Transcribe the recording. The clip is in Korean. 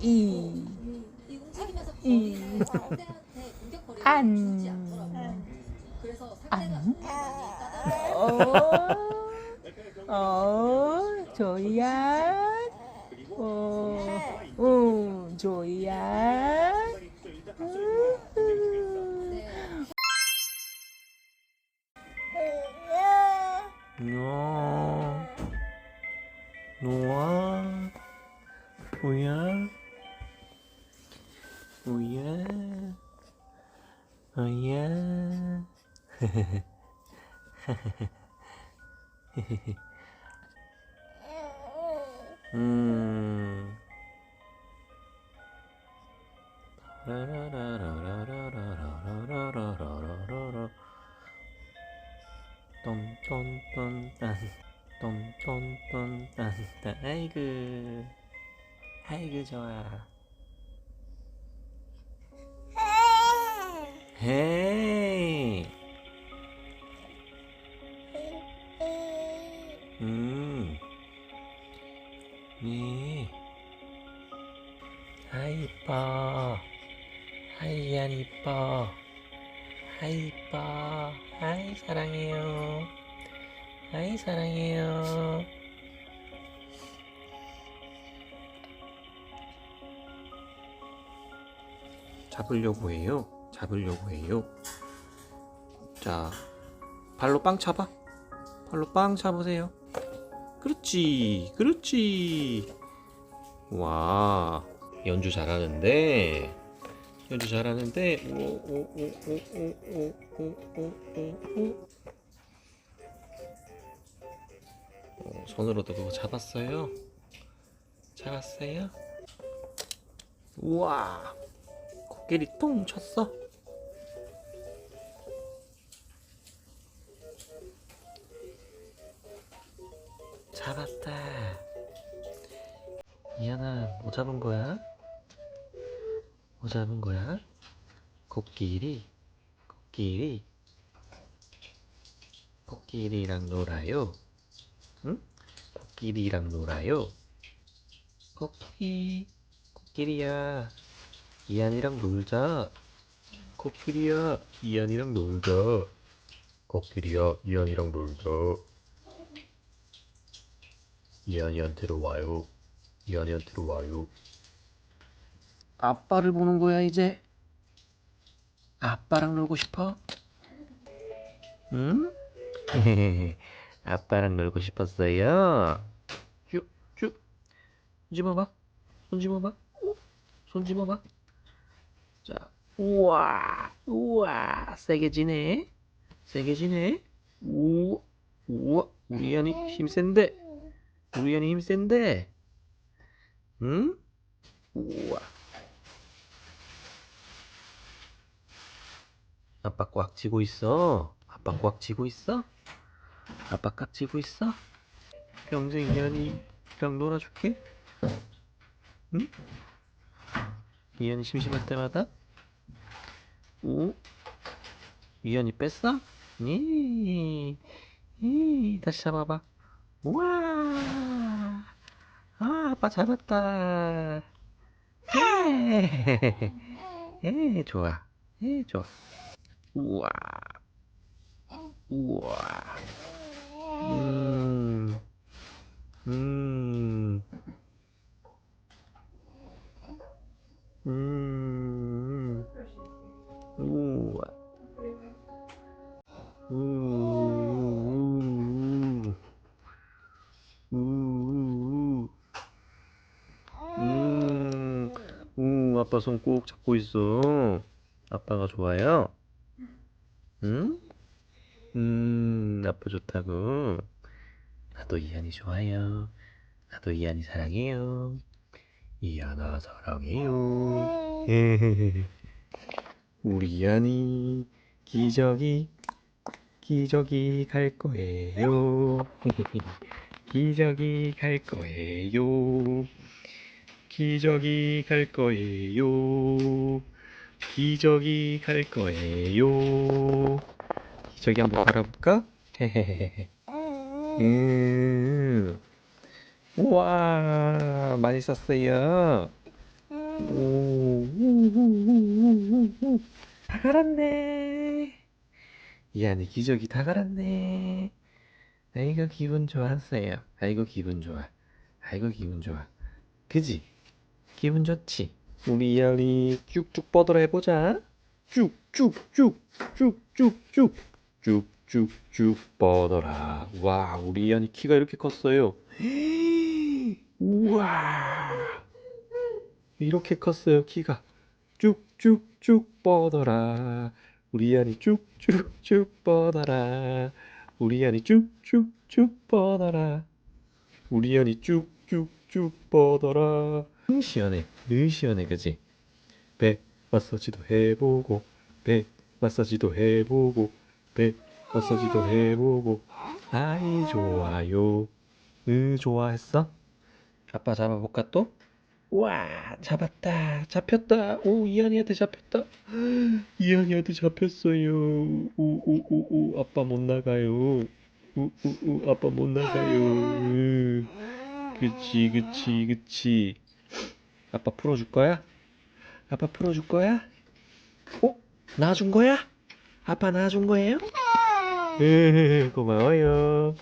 이. 안. 안. 어. 어. 조이야. 어. 응. 조이야. 노아 노아 리를 안. 주지 않더라고요. 그래서 상대가 안. 공격이 까다로워. 어, 어, 조이야, 어, 어, 조이야, 음. 네. 노아 노아 뭐야 뭐야 뭐야 음 라라 아이고 좋아. 헤이. 음. 네. 아이 이뻐. 아이 안 이뻐. 아이 이뻐. 아이 사랑해요. 아이 사랑해요 잡으려고 해요 잡으려고 해요 자 발로 빵 차봐 발로 빵 차보세요 그렇지 그렇지 와 연주 잘하는데 연주 잘하는데 어, 손으로도 그거 잡았어요? 잡았어요? 우와 코끼리 통 쳤어 잡았다 이하나 뭐 잡은 거야? 뭐 잡은 거야? 코끼리 코끼리 코끼리랑 놀아요 응? 코끼리랑 놀아요 코끼리 코끼리야 이한이랑 놀자 코끼리야 이한이랑 놀자 코끼리야 이한이랑 놀자 이한이한테로 와요 이한이한테로 와요 아빠를 보는 거야 이제 아빠랑 놀고 싶어? 응? 아빠랑 놀고 싶었어요? 쭉, 쭉. 손 집어봐. 손 집어봐. 오, 손 집어봐. 자, 우와, 우와, 세게 지네. 세게 지네. 우와, 우와, 우리 연이 힘 센데. 우리 연이 힘 센데. 응? 우와. 아빠 꽉 쥐고 있어. 아빠 꽉 쥐고 있어? 아빠 꽉 쥐고 있어? 평생 이현이랑 놀아줄게. 응? 이현이 심심할 때마다? 오? 이현이 뺐어? 이, 이, 다시 잡아봐. 우와! 아, 아빠 잡았다. 예, 예, 좋아. 예, 좋아. 우와. 우와. 음. 음. 음. 아빠 손 꼭 잡고 있어. 아빠가 좋아요? 응? 음, 아빠 좋다고. 나도 이한이 좋아요. 나도 이한이 사랑해요. 이한아 사랑해요. 우리 이한이 기저귀 기저귀 갈 거예요. 기저귀 갈 거예요. 기저귀 갈 거예요. 기저귀 갈 거예요. 기저귀 한번 갈아볼까? 음. 우와, 많이 썼어요. 다 갈았네. 이안이 기저귀 다 갈았네. 아이고 기분 좋았어요. 아이고 기분 좋아. 아이고 기분 좋아. 그지? 기분 좋지? 우리 이안이 쭉쭉 뻗어라 해보자. 쭉쭉쭉 쭉쭉쭉 쭉쭉쭉 뻗어라. 와, 우리 이안이 키가 이렇게 컸어요. 우와. 이렇게 컸어요, 키가. 쭉쭉쭉 뻗어라. 우리 이안이 쭉쭉쭉 뻗어라. 우리 이안이 쭉쭉쭉 뻗어라. 우리 이안이 쭉쭉쭉 뻗어라. 응, 시원해. 늘 시원해, 그지? 배 마사지도 해보고, 배 마사지도 해보고, 배 마사지도 해보고. 아이, 좋아요. 으, 좋아했어? 아빠 잡아볼까 또? 와 잡았다 잡혔다 오 이한이한테 잡혔다 이한이한테 잡혔어요 우우우우 아빠 못 나가요 우우우 아빠 못 나가요 으. 그치 그치 그치 아빠 풀어줄 거야? 아빠 풀어줄 거야? 어? 놔준 거야? 아빠 놔준 거예요? 에 고마워요